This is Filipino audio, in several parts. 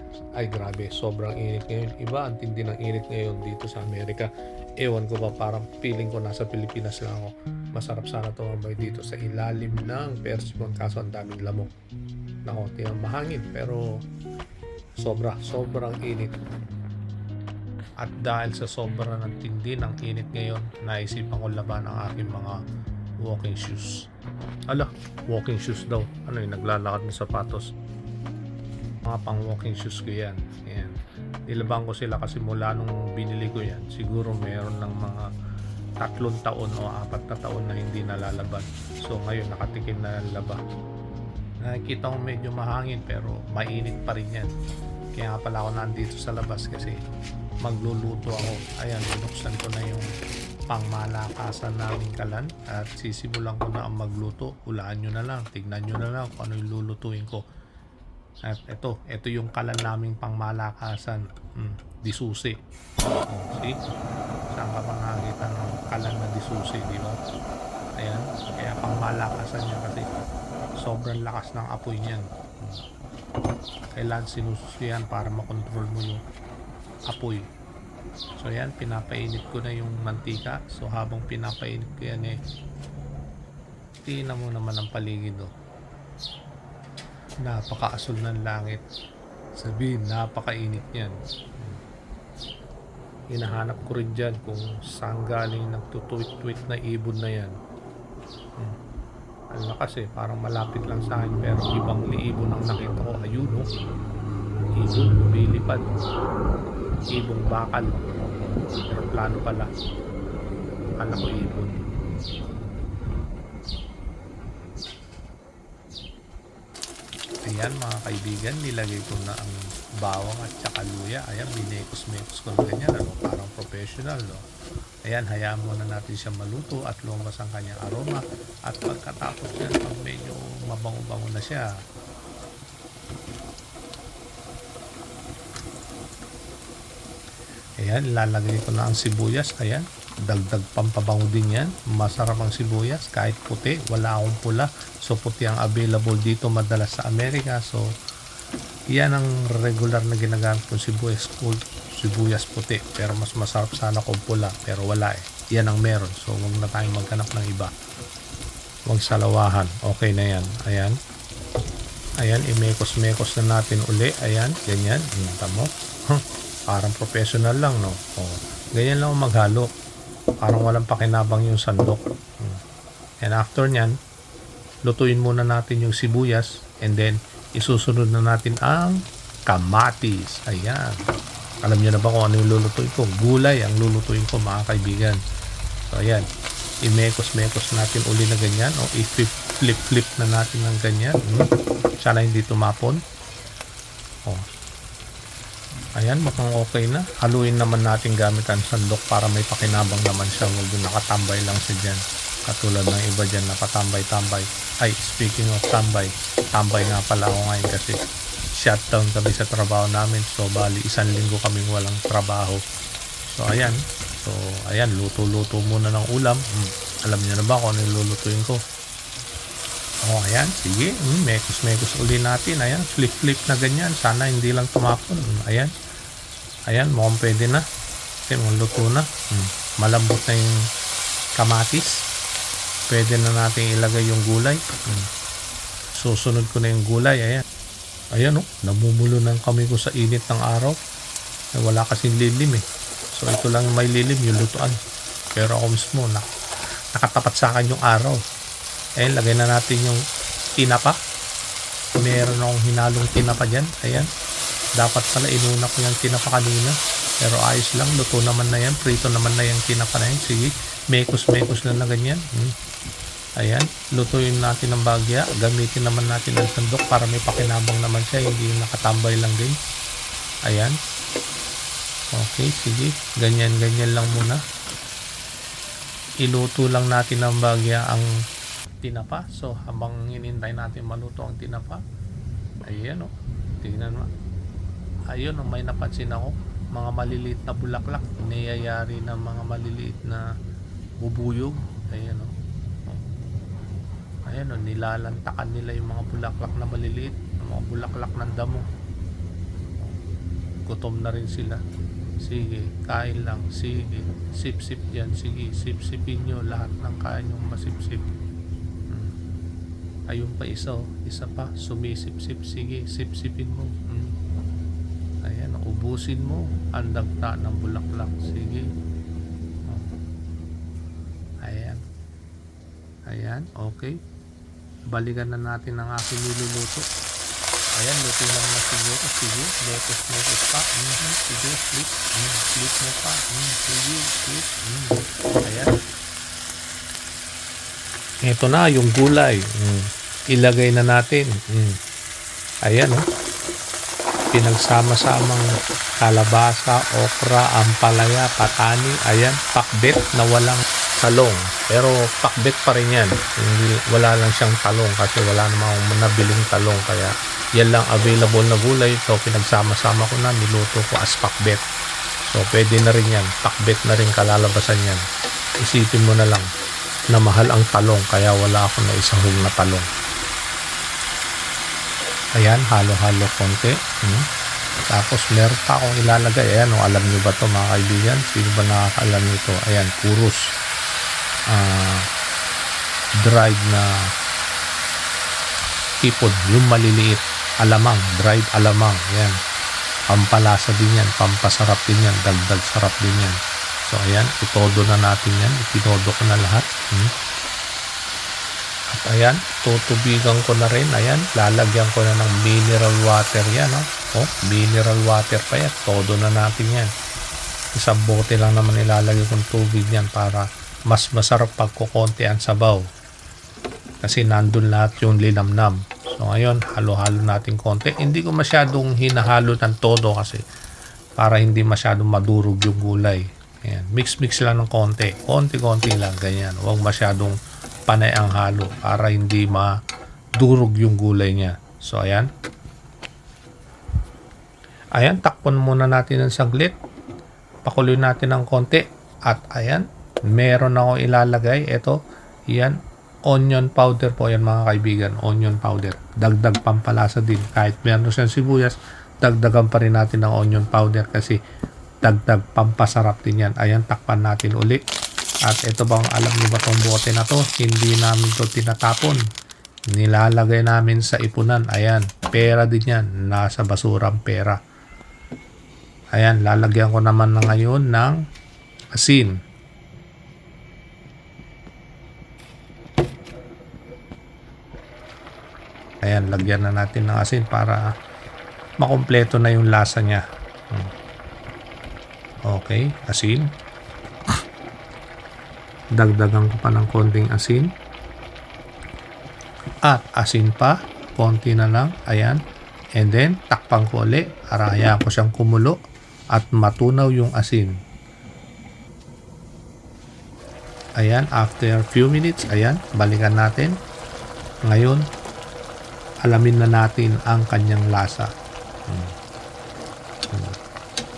kaibigan. Ay grabe, sobrang init ngayon. Iba ang tindi ng init ngayon dito sa Amerika. Ewan ko ba, parang feeling ko nasa Pilipinas lang ako. Masarap sana tumambay dito sa ilalim ng Persimmon kaso ang daming lamok. Nako, tiyang mahangin pero sobra, sobrang init. At dahil sa sobra ng tindi ng init ngayon, naisipan ko laban ang aking mga walking shoes. Ala, walking shoes daw. Ano yung naglalakad ng sapatos? Mga pang walking shoes ko yan. Yan. Nilabang ko sila kasi mula nung binili ko yan, siguro meron ng mga tatlong taon o apat na taon na hindi nalalaban. So ngayon nakatikim na laba. Nakikita ko medyo mahangin pero mainit pa rin yan. Kaya pala ako nandito sa labas kasi magluluto ako. Ayan, binuksan ko na yung pangmalakasan naming kalan at sisimulan ko na ang magluto. Hulaan nyo na lang, tignan nyo na lang kung ano yung lulutuin ko. At ito, ito yung kalan naming pangmalakasan. Hmm, disusi. Oh, see? Saan ka pa nakakita ng kalan na disusi, di ba? Ayan, kaya pangmalakasan niya kasi sobrang lakas ng apoy niyan. Hmm. Kailangan sinususiyan para makontrol mo yung apoy. So yan, pinapainit ko na yung mantika. So habang pinapainit ko yan eh, tingnan mo naman ang paligid oh. Napakaasul ng langit. Sabihin, napakainit yan. Hinahanap ko rin dyan kung saan galing nagtutuwit-tuwit na ibon na yan. Ano na kasi, parang malapit lang sa akin pero ibang liibon ang nakita ko. Ayun oh. Ibon, lumilipad ibong bakal pero plano pala akala ko ibon ayan mga kaibigan nilagay ko na ang bawang at saka luya ayan binekos-mekos ko na ganyan ano, parang professional no? ayan hayaan muna natin siya maluto at lumabas ang kanyang aroma at pagkatapos yan pag medyo mabango-bango na siya Ayan, lalagay ko na ang sibuyas. Ayan, dagdag pampabango din yan. Masarap ang sibuyas kahit puti. Wala akong pula. So, puti ang available dito madalas sa Amerika. So, yan ang regular na ginagamit kong sibuyas. Cool, sibuyas puti. Pero mas masarap sana kung pula. Pero wala eh. Yan ang meron. So, huwag na tayong maghanap ng iba. Huwag salawahan. Okay na yan. Ayan. Ayan, imekos-mekos na natin uli. Ayan, ganyan. Hmm, tamo. Huh parang professional lang no oh, ganyan lang maghalo parang walang pakinabang yung sandok. Hmm. and after nyan lutuin muna natin yung sibuyas and then isusunod na natin ang kamatis. Ayan. Alam niyo na ba kung ano yung lulutuin ko? Gulay ang lulutuin ko mga kaibigan. So ayan. Imekos-mekos natin uli na ganyan o i-flip-flip na natin ng ganyan. Hmm. sana hindi tumapon. Oh, Ayan, mukhang okay na. Haluin naman natin gamit ang sandok para may pakinabang naman siya. Huwag yung nakatambay lang siya dyan. Katulad ng iba dyan, nakatambay-tambay. Ay, speaking of tambay, tambay nga pala ako ngayon kasi shutdown kami sa trabaho namin. So, bali, isang linggo kaming walang trabaho. So, ayan. So, ayan, luto-luto muna ng ulam. Hmm. Alam niyo na ba kung ano yung lulutuin ko? Oh, ayan. Sige. Hmm, mekos-mekos uli natin. Ayan. Flip-flip na ganyan. Sana hindi lang tumapon. Ayan. Ayan. Mukhang pwede na. Okay, luto na. Hmm. Malambot na yung kamatis. Pwede na natin ilagay yung gulay. Hmm. Susunod ko na yung gulay. Ayan. Ayan oh. Namumulo ng kami ko sa init ng araw. Eh, wala kasing lilim eh. So ito lang may lilim yung lutuan. Pero ako mismo na nakatapat sa akin yung araw. Ayan, lagay na natin yung tinapa. Meron akong hinalong tinapa dyan. Ayan. Dapat pala inuna ko yung tinapa kanina. Pero ayos lang. Luto naman na yan. Prito naman na yung tinapa na yan. Sige. Mekos-mekos na na ganyan. Hmm. Ayan. Lutuin natin ng bagya. Gamitin naman natin ang sandok para may pakinabang naman siya. Hindi nakatambay lang din. Ayan. Okay, sige. Ganyan-ganyan lang muna. Iluto lang natin ng bagya ang tinapa. So, habang hinintay natin maluto ang tinapa, ayan o. Tingnan mo. Ayun o, may napansin ako. Mga maliliit na bulaklak. Niyayari ng mga maliliit na bubuyog. Ayan o. Ayan o, nilalantakan nila yung mga bulaklak na maliliit. Mga bulaklak ng damo. gutom na rin sila. Sige, kain lang. Sige, sip-sip yan. Sige, sip-sipin nyo lahat ng kain yung masip-sip. Hmm. Ayun pa isa, oh. isa pa. Sumisip-sip. Sige, sip-sipin mo. Hmm. Ayan, ubusin mo. Ang dagta ng bulaklak. Sige. Oh. Ayan. Ayan, okay. Balikan na natin ang aking niluluto. Ayan, luto na na siguro. Sige, letos, letos pa. Mhm, Sige, flip. Mm, flip mo pa. Mm, Sige, flip. Mm. Ayan. Ito na, yung gulay. Mm. Ilagay na natin. Mm. Ayan, oh. Pinagsama-samang kalabasa, okra, ampalaya, patani. Ayan, pakbet na walang talong. Pero pakbet pa rin yan. Hindi, wala lang siyang talong kasi wala namang nabiling talong. Kaya yan lang available na gulay. So pinagsama-sama ko na, niluto ko as pakbet. So pwede na rin yan. Pakbet na rin kalalabasan yan. Isipin mo na lang na mahal ang talong kaya wala ako na isahog na talong. Ayan, halo-halo konti. Hmm. Tapos meron pa akong ilalagay. Ayan, oh, alam niyo ba to mga kaibigan? Sino ba nakakaalam nito? Ayan, kurus. Ah, dried na tipod, yung maliliit. Alamang, dried alamang. Ayan. Pampalasa din yan, pampasarap din yan, dagdag sarap din yan. So ayan, itodo na natin yan. Itinodo ko na lahat. Hmm. At ayan, tutubigan ko na rin. Ayan, lalagyan ko na ng mineral water yan. Oh, oh mineral water pa yan. Todo na natin yan. Isang bote lang naman ilalagay kong tubig yan para mas masarap pagkukonti ang sabaw. Kasi nandun lahat yung linamnam. So ngayon, halo-halo natin konti. Hindi ko masyadong hinahalo ng todo kasi para hindi masyadong madurog yung gulay. Ayan, mix-mix lang ng konti. Konti-konti lang, ganyan. Huwag masyadong panay ang halo para hindi madurog yung gulay niya. So, ayan. Ayan, takpon muna natin ng saglit. Pakuloy natin ng konti. At ayan, meron ako ilalagay. Ito, yan, onion powder po yan mga kaibigan. Onion powder. Dagdag pampalasa din. Kahit meron siyang sibuyas, dagdagan pa rin natin ng onion powder kasi dagdag pampasarap din yan. Ayan, takpan natin uli. At ito bang alam niyo ba tong bote na to? Hindi namin to tinatapon. Nilalagay namin sa ipunan. Ayan, pera din yan. Nasa basurang pera. Ayan, lalagyan ko naman na ngayon ng asin. Ayan, lagyan na natin ng asin para makumpleto na yung lasa niya. Hmm. Okay, asin. Dagdagan ko pa ng konting asin. At asin pa, konti na lang. Ayan. And then, takpan ko ulit. Araya ko siyang kumulo at matunaw yung asin. Ayan, after few minutes, ayan, balikan natin. Ngayon, alamin na natin ang kanyang lasa. Hmm.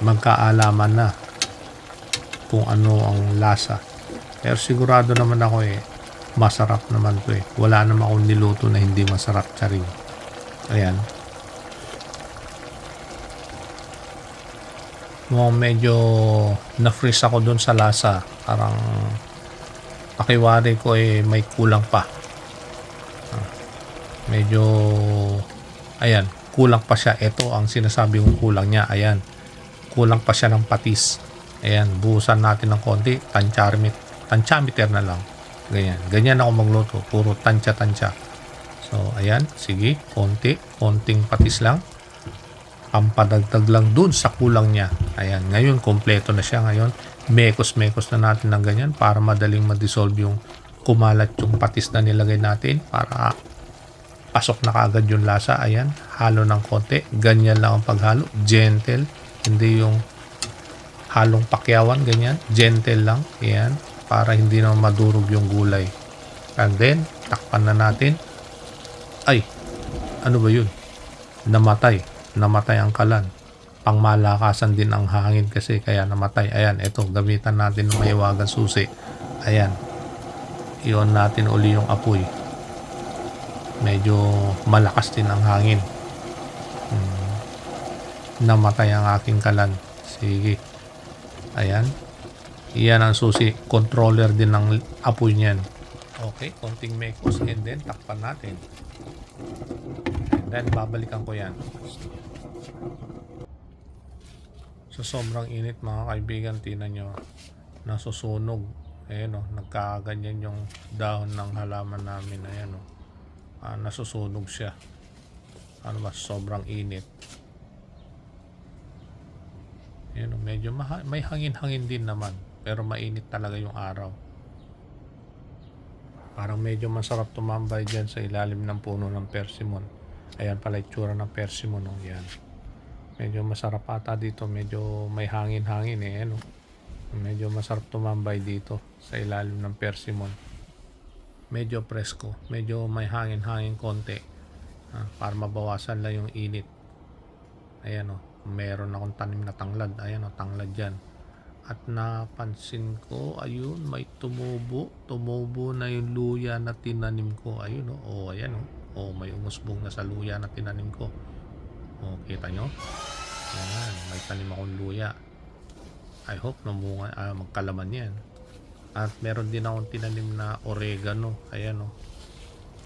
Magkaalaman na kung ano ang lasa. Pero sigurado naman ako eh, masarap naman to eh. Wala naman akong niluto na hindi masarap charing. Ayan. Mukhang medyo na-freeze ako dun sa lasa. Parang pakiwari ko eh may kulang pa. Ah, Medyo ayan, kulang pa siya. Ito ang sinasabi kong kulang niya. Ayan. Kulang pa siya ng patis. Ayan, buhusan natin ng konti. Tancharmit. Tanchameter na lang. Ganyan. Ganyan ako magluto. Puro tansya-tansya. So, ayan. Sige. Konti. Konting patis lang. Pampadagdag lang dun sa kulang niya. Ayan. Ngayon, kompleto na siya ngayon. Mekos-mekos na natin ng ganyan para madaling ma-dissolve yung kumalat yung patis na nilagay natin para pasok na kagad yung lasa. Ayan. Halo ng konti. Ganyan lang ang paghalo. Gentle. Hindi yung halong pakyawan. Ganyan. Gentle lang. Ayan. Para hindi na madurog yung gulay. And then, takpan na natin. Ay, ano ba yun? Namatay. Namatay ang kalan. Pangmalakasan din ang hangin kasi kaya namatay. Ayan, ito, gamitan natin ng mahiwagang susi. Ayan. Iyon natin uli yung apoy. Medyo malakas din ang hangin. Hmm. namatay ang aking kalan. Sige. Ayan. Iyan ang susi. Controller din ng apoy niyan. Okay, konting mekos and then takpan natin. And then babalikan ko yan. So sobrang init mga kaibigan, tinan nyo. Nasusunog. Ayan o, nagkaganyan yung dahon ng halaman namin. Ayan o. Ah, nasusunog siya. Ano ba, sobrang init. Ayan o, medyo maha- may hangin-hangin din naman. Pero mainit talaga yung araw. Parang medyo masarap tumambay dyan sa ilalim ng puno ng persimmon. Ayan pala itsura ng persimmon. Oh. Yan. Medyo masarap ata dito. Medyo may hangin-hangin eh. Ano? Medyo masarap tumambay dito sa ilalim ng persimmon. Medyo presko. Medyo may hangin-hangin konti. Ah, para mabawasan lang yung init. Ayan o. Meron akong tanim na tanglad. Ayan o, tanglad dyan. At napansin ko, ayun, may tumubo. Tumubo na yung luya na tinanim ko. Ayun o. Oh, ayan o. Oh, may umusbong na sa luya na tinanim ko. Oh, kita nyo? Ayan, may tanim akong luya. I hope namunga, ah, magkalaman yan. At meron din akong tinanim na oregano. Ayan o.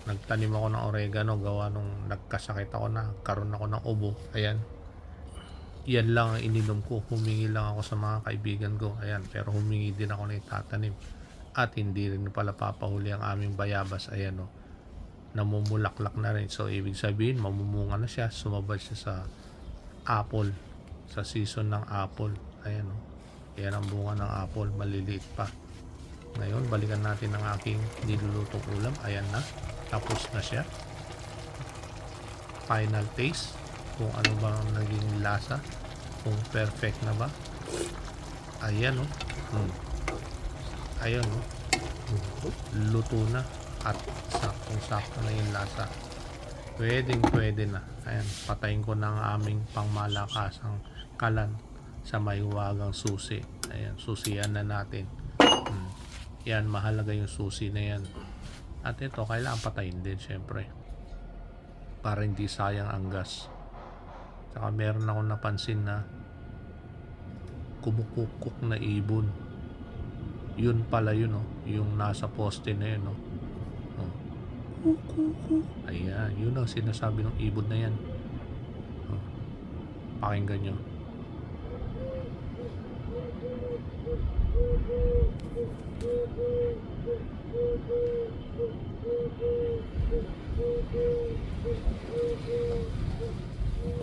Nagtanim ako ng oregano gawa nung nagkasakit ako na karon ako ng ubo. Ayan. Yan lang ang ininom ko. Humingi lang ako sa mga kaibigan ko. Ayan. Pero humingi din ako na itatanim. At hindi rin pala papahuli ang aming bayabas. Ayan o. Namumulaklak na rin. So, ibig sabihin, mamumunga na siya. Sumabay siya sa apple. Sa season ng apple. Ayan o. Yan ang bunga ng apple. Maliliit pa. Ngayon, balikan natin ang aking nilulutong ulam. Ayan na. Tapos na siya. Final taste. Kung ano ba ang naging lasa. Kung perfect na ba. Ayan o. Hmm. Ayan o. Luto na. At saktong sakto na yung lasa. Pwedeng pwede na. Ayan. Patayin ko na ang aming pangmalakasang kalan sa may huwagang susi. Ayan. Susiyan na natin. Hmm. Yan, mahalaga yung susi na yan. At ito, kailangan patayin din, syempre. Para hindi sayang ang gas. Saka meron akong napansin na kumukukok na ibon. Yun pala yun, oh. Yung nasa poste na yun, oh. oh. Ayan, yun ang sinasabi ng ibon na yan. Oh. Pakinggan nyo.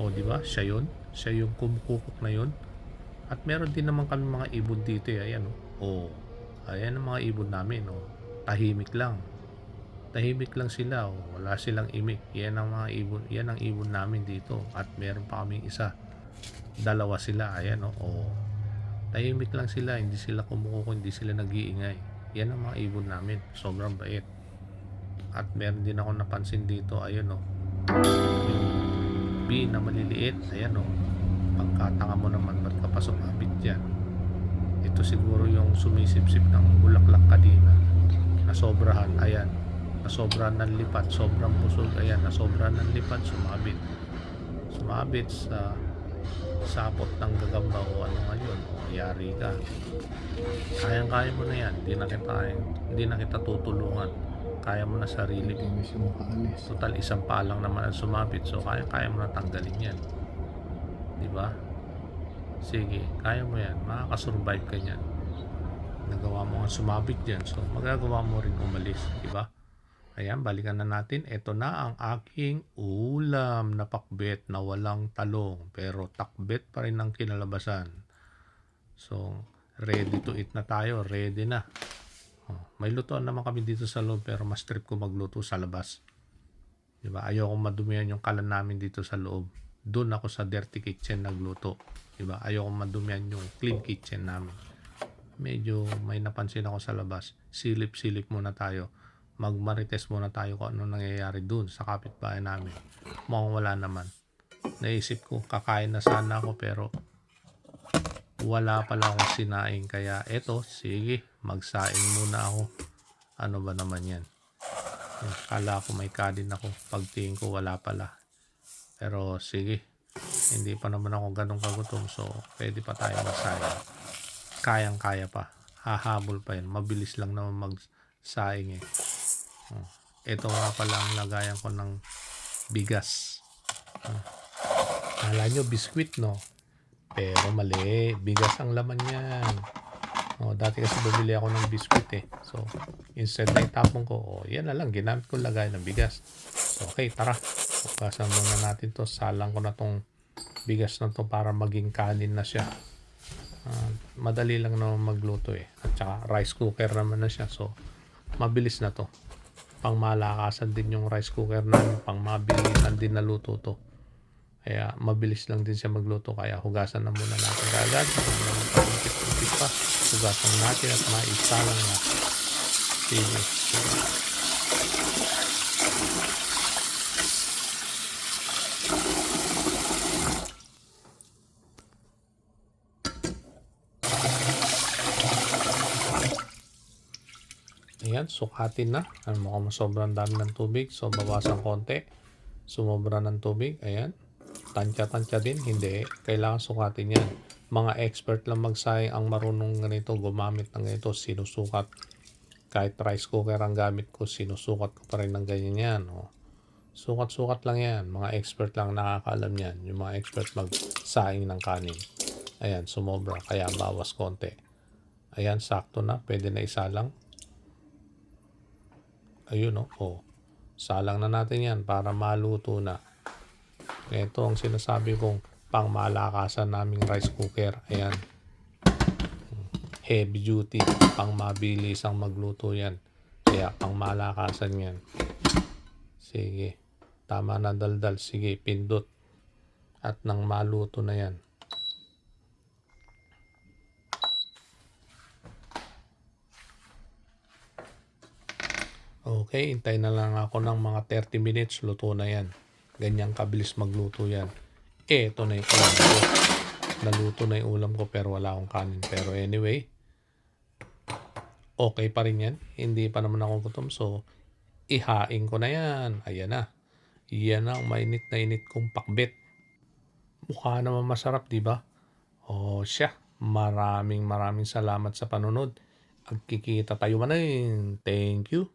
O, di ba? Siya yun. Siya yung kumukukok na yun. At meron din naman kami mga ibon dito. Eh. Ayan, o. Oh. Ayan ang mga ibon namin, o. Tahimik lang. Tahimik lang sila, o. Wala silang imik. Yan ang mga ibon. Yan ang ibon namin dito. At meron pa kaming isa. Dalawa sila. Ayan, o. Oh. Tahimik lang sila. Hindi sila kumukukok. Hindi sila nag-iingay. Yan ang mga ibon namin. Sobrang bait. At meron din ako napansin dito. Ayun, o. Bee na maliliit. Ayan o. Pagkatanga mo naman, ba't ka pa sumabit dyan? Ito siguro yung sumisip-sip ng bulaklak kanina. Nasobrahan. Ayan. Nasobrahan ng lipat. Sobrang busog. Ayan. Nasobrahan ng lipat. Sumabit. Sumabit sa sapot ng gagamba o ano ngayon. O yari ka. Kayang-kaya mo na yan. Hindi na kita, hindi na kita tutulungan. Kaya mo na sarili mo. Total isang pa lang naman ang sumabit. So kaya kaya mo na tanggalin yan. 'Di ba? Sige, kaya mo yan. Makakasurvive ka niyan. Nagawa mo nga sumabit diyan. So magagawa mo rin umalis, 'di ba? Ayan, balikan na natin. Ito na ang aking ulam na pakbet na walang talong. Pero takbet pa rin ang kinalabasan. So, ready to eat na tayo. Ready na. May lutoan naman kami dito sa loob pero mas trip ko magluto sa labas. 'Di ba? Ayoko madumihan yung kalan namin dito sa loob. Doon ako sa dirty kitchen nagluto. 'Di ba? Ayoko madumihan yung clean kitchen namin. Medyo may napansin ako sa labas. Silip-silip muna tayo. Magmarites muna tayo kung ano nangyayari doon sa kapitbahay namin. Mukhang wala naman. Naisip ko, kakain na sana ako pero wala pala akong sinaing kaya eto sige magsaing muna ako ano ba naman yan kala ko may kadin ako pagtingin ko wala pala pero sige Hindi pa naman ako ganun kagutom. So, pwede pa tayo magsayang. Kayang-kaya pa. Hahabol pa yan. Mabilis lang naman magsaing eh. Oh. Ito nga pala ang lagayan ko ng bigas. Oh. Kala nyo biskwit no? Pero mali. Bigas ang laman yan. Oh, dati kasi bumili ako ng biskwit eh. So, instead na itapon ko, oh, yan na lang. Ginamit ko lagay ng bigas. So, okay, tara. Bukasan muna natin to. Salang ko na tong bigas na to para maging kanin na siya. Ah, madali lang naman magluto eh. At saka rice cooker naman na siya. So, mabilis na to. Pang malakasan din yung rice cooker namin. Pang mabilisan din na luto to. Kaya mabilis lang din siya magluto. Kaya hugasan na muna natin agad. Pagkipit pa. Hugasan natin at maisalang na. Sige. Ayan, sukatin na. Ano mukhang sobrang dami ng tubig. So, bawasan konti. Sumobra ng tubig. Ayan. Tansya-tansya din. Hindi. Kailangan sukatin yan. Mga expert lang magsayang ang marunong ganito. Gumamit ng ganito. Sinusukat. Kahit rice cooker ang gamit ko, sinusukat ko pa rin ng ganyan yan. Oh. Sukat-sukat lang yan. Mga expert lang nakakaalam yan. Yung mga expert magsaing ng kanin. Ayan, sumobra. Kaya bawas konti. Ayan, sakto na. Pwede na isalang. Ayun o. Oh. Salang na natin yan para maluto na. Ito ang sinasabi kong pang malakasan naming rice cooker. Ayan. Heavy duty. Pang mabilis ang magluto yan. Kaya pang malakasan yan. Sige. Tama na daldal. Sige, pindot. At nang maluto na yan. Okay, hintay na lang ako ng mga 30 minutes, luto na yan. Ganyang kabilis magluto yan. Eh, ito na yung ulam ko. Naluto na yung ulam ko pero wala akong kanin. Pero anyway, okay pa rin yan. Hindi pa naman ako gutom. So, ihain ko na yan. Ayan na. Yan ang mainit na init kong pakbet. Mukha naman masarap, di ba? O siya, maraming maraming salamat sa panunod. Agkikita tayo manin. Thank you.